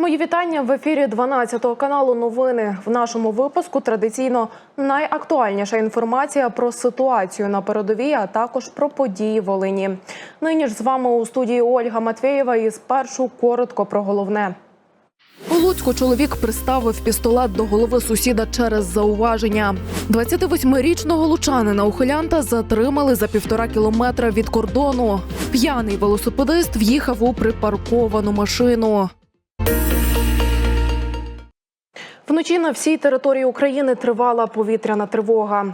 Мої вітання в ефірі 12 каналу. Новини в нашому випуску традиційно найактуальніша інформація про ситуацію на передовій, а також про події Волині. Нині ж з вами у студії Ольга Матвєєва. І спершу коротко про головне. У Луцьку чоловік приставив пістолет до голови сусіда через зауваження. 28-річного лучанина ухилянта затримали за півтора кілометра від кордону. П'яний велосипедист в'їхав у припарковану машину. Вночі на всій території України тривала повітряна тривога.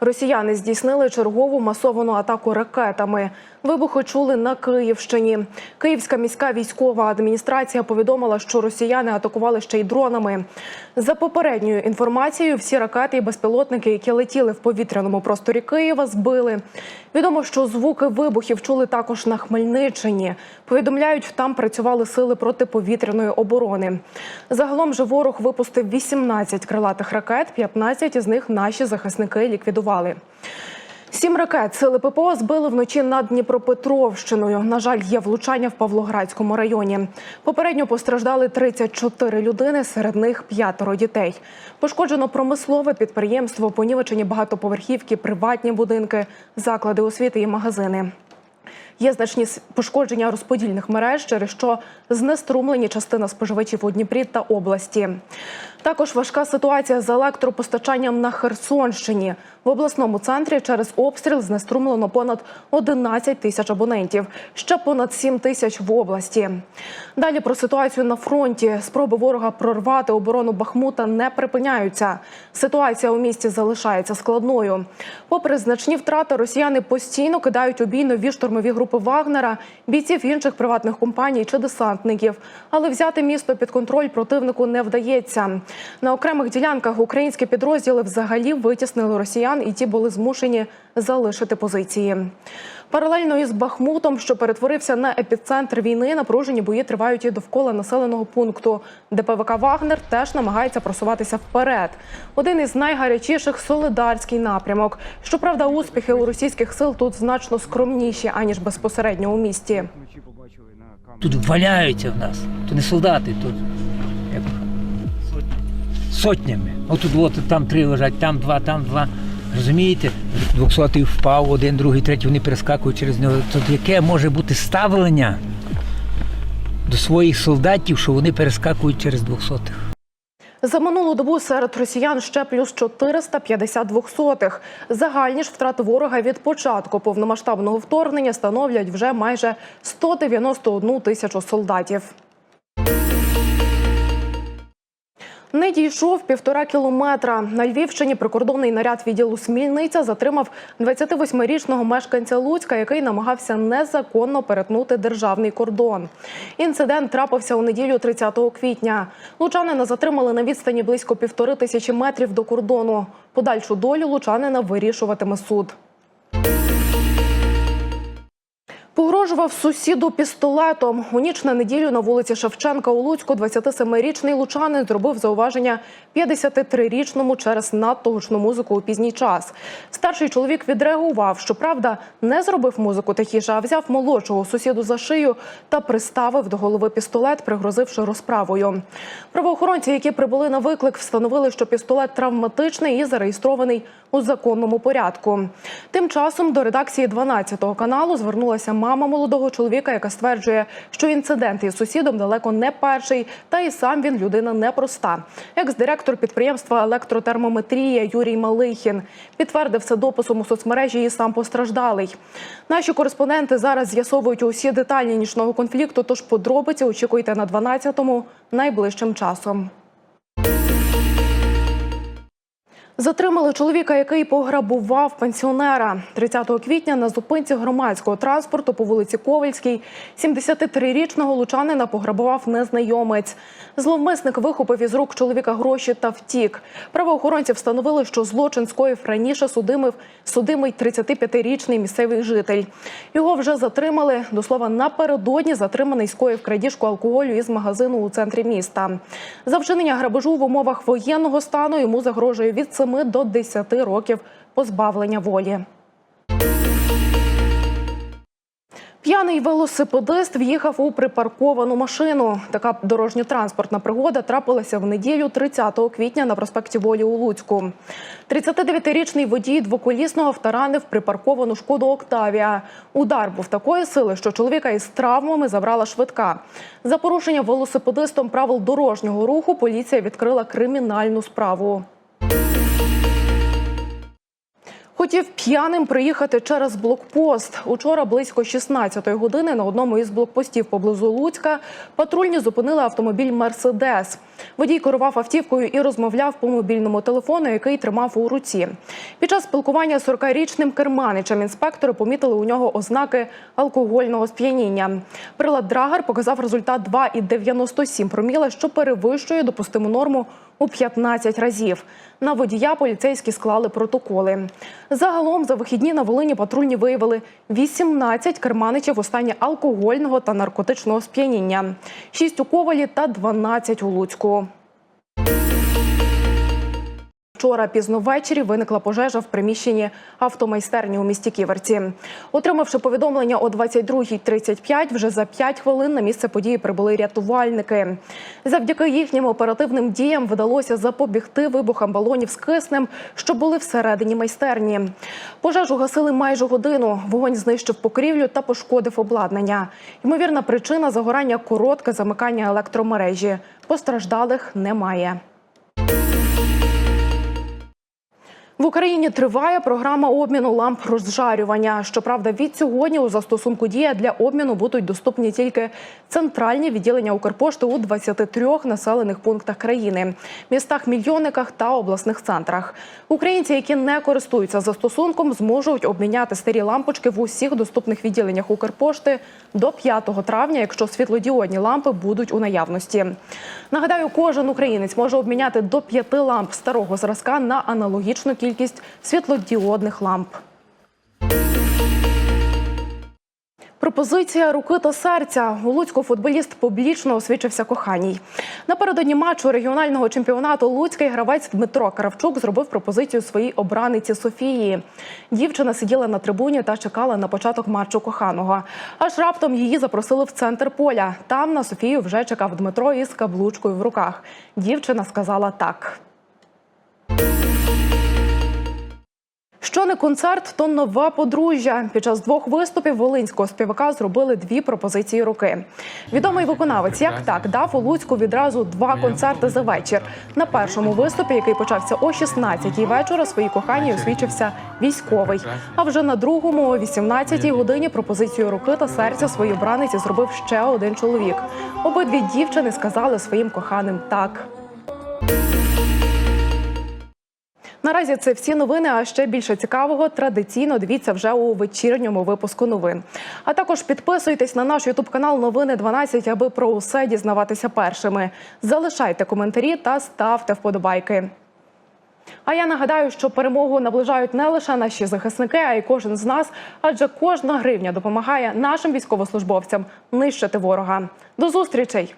Росіяни здійснили чергову масовану атаку ракетами. Вибухи чули на Київщині. Київська міська військова адміністрація повідомила, що росіяни атакували ще й дронами. За попередньою інформацією, всі ракети і безпілотники, які летіли в повітряному просторі Києва, збили. Відомо, що звуки вибухів чули також на Хмельниччині. Повідомляють, там працювали сили протиповітряної оборони. Загалом же ворог випустив 18 крилатих ракет, 15 із них наші захисники ліквідували. Сім ракет сили ППО збили вночі над Дніпропетровщиною. На жаль, є влучання в Павлоградському районі. Попередньо постраждали 34 людини, серед них п'ятеро дітей. Пошкоджено промислове підприємство, понівечені багатоповерхівки, приватні будинки, заклади освіти і магазини. Є значні пошкодження розподільних мереж, через що знеструмлені частина споживачів у Дніпрі та області. Також важка ситуація з електропостачанням на Херсонщині. В обласному центрі через обстріл знеструмлено понад 11 тисяч абонентів, ще понад 7 тисяч в області. Далі про ситуацію на фронті. Спроби ворога прорвати оборону Бахмута не припиняються. Ситуація у місті залишається складною. Попри значні втрати, росіяни постійно кидають у бій нові штурмові групи Вагнера, бійців інших приватних компаній чи десантників. Але взяти місто під контроль противнику не вдається. На окремих ділянках українські підрозділи взагалі витіснили росіян, і ті були змушені залишити позиції. Паралельно із Бахмутом, що перетворився на епіцентр війни, напружені бої тривають і довкола населеного пункту, де ПВК Вагнер теж намагається просуватися вперед. Один із найгарячіших солидарський напрямок. Щоправда, успіхи у російських сил тут значно скромніші аніж безпосередньо у місті. Тут валяються в нас. То не солдати, тут як, сотнями. Отут от, там три лежать, там два, там два. Розумієте? Двохсотий впав, один, другий, третій, вони перескакують через нього. Тут яке може бути ставлення до своїх солдатів, що вони перескакують через двохсотих? За минулу добу серед росіян ще плюс 450 двохсотих. Загальні ж втрати ворога від початку повномасштабного вторгнення становлять вже майже 191 тисячу солдатів. Не дійшов півтора кілометра. На Львівщині прикордонний наряд відділу Смільниця затримав 28-річного мешканця Луцька, який намагався незаконно перетнути державний кордон. Інцидент трапився у неділю 30 квітня. Лучанина затримали на відстані близько півтори тисячі метрів до кордону. Подальшу долю лучанина вирішуватиме суд. Погрожував сусіду пістолетом. У ніч на неділю на вулиці Шевченка у Луцьку 27-річний лучанин зробив зауваження 53-річному через надто гучну музику у пізній час. Старший чоловік відреагував, що правда не зробив музику тихіше, а взяв молодшого сусіду за шию та приставив до голови пістолет, пригрозивши розправою. Правоохоронці, які прибули на виклик, встановили, що пістолет травматичний і зареєстрований у законному порядку. Тим часом до редакції 12 каналу звернулася мама молодого чоловіка, яка стверджує, що інцидент із сусідом далеко не перший, та і сам він людина непроста. Екс-директор підприємства електротермометрія Юрій Малихін підтвердив це дописом у соцмережі і сам постраждалий. Наші кореспонденти зараз з'ясовують усі деталі нічного конфлікту. Тож подробиці очікуйте на 12-му найближчим часом. Затримали чоловіка, який пограбував пенсіонера 30 квітня на зупинці громадського транспорту по вулиці Ковальській. 73-річного лучанина пограбував незнайомець. Зловмисник вихопив із рук чоловіка гроші та втік. Правоохоронці встановили, що злочин скоїв раніше судимив судимий 35-річний місцевий житель. Його вже затримали. До слова, напередодні затриманий скоїв крадіжку алкоголю із магазину у центрі міста. За вчинення грабежу в умовах воєнного стану йому загрожує від 7 до 10 років позбавлення волі. П'яний велосипедист в'їхав у припарковану машину. Така дорожньо-транспортна пригода трапилася в неділю 30 квітня на проспекті Волі у Луцьку. 39-річний водій двоколісного втаранив припарковану шкоду Октавія. Удар був такої сили, що чоловіка із травмами забрала швидка. За порушення велосипедистом правил дорожнього руху поліція відкрила кримінальну справу. Хотів п'яним приїхати через блокпост. Учора близько 16-ї години на одному із блокпостів поблизу Луцька патрульні зупинили автомобіль Мерседес. Водій керував автівкою і розмовляв по мобільному телефону, який тримав у руці. Під час спілкування з 40-річним керманичем інспектори помітили у нього ознаки алкогольного сп'яніння. Прилад Драгер показав результат 2,97 проміла, що перевищує допустиму норму у 15 разів. На водія поліцейські склали протоколи. Загалом за вихідні на Волині патрульні виявили 18 керманичів у стані алкогольного та наркотичного сп'яніння, 6 у Ковалі та 12 у Луцьку. Вчора пізно ввечері виникла пожежа в приміщенні автомайстерні у місті Ківерці. Отримавши повідомлення о 22.35, вже за 5 хвилин на місце події прибули рятувальники. Завдяки їхнім оперативним діям вдалося запобігти вибухам балонів з киснем, що були всередині майстерні. Пожежу гасили майже годину. Вогонь знищив покрівлю та пошкодив обладнання. Ймовірна причина загорання коротке замикання електромережі. Постраждалих немає. В Україні триває програма обміну ламп розжарювання. Щоправда, від сьогодні у застосунку дія для обміну будуть доступні тільки центральні відділення Укрпошти у 23 населених пунктах країни, містах мільйонниках та обласних центрах. Українці, які не користуються застосунком, зможуть обміняти старі лампочки в усіх доступних відділеннях Укрпошти до 5 травня, якщо світлодіодні лампи будуть у наявності. Нагадаю, кожен українець може обміняти до 5 ламп старого зразка на аналогічну кількість світлодіодних ламп. Пропозиція руки та серця. У Луцьку футболіст публічно освічився коханій. Напередодні матчу регіонального чемпіонату Луцький гравець Дмитро Кравчук зробив пропозицію своїй обраниці Софії. Дівчина сиділа на трибуні та чекала на початок матчу коханого. Аж раптом її запросили в центр поля. Там на Софію вже чекав Дмитро із каблучкою в руках. Дівчина сказала так. Не концерт, то нова подружжя. Під час двох виступів волинського співака зробили дві пропозиції руки. Відомий виконавець як так дав у Луцьку відразу два концерти за вечір. На першому виступі, який почався о 16-й вечора, своїй коханій освічився військовий. А вже на другому, о 18-й годині, пропозицію руки та серця своїй обраниці зробив ще один чоловік. Обидві дівчини сказали своїм коханим так. Наразі це всі новини. А ще більше цікавого традиційно дивіться вже у вечірньому випуску новин. А також підписуйтесь на наш ютуб канал Новини 12, аби про усе дізнаватися першими. Залишайте коментарі та ставте вподобайки. А я нагадаю, що перемогу наближають не лише наші захисники, а й кожен з нас, адже кожна гривня допомагає нашим військовослужбовцям нищити ворога. До зустрічей!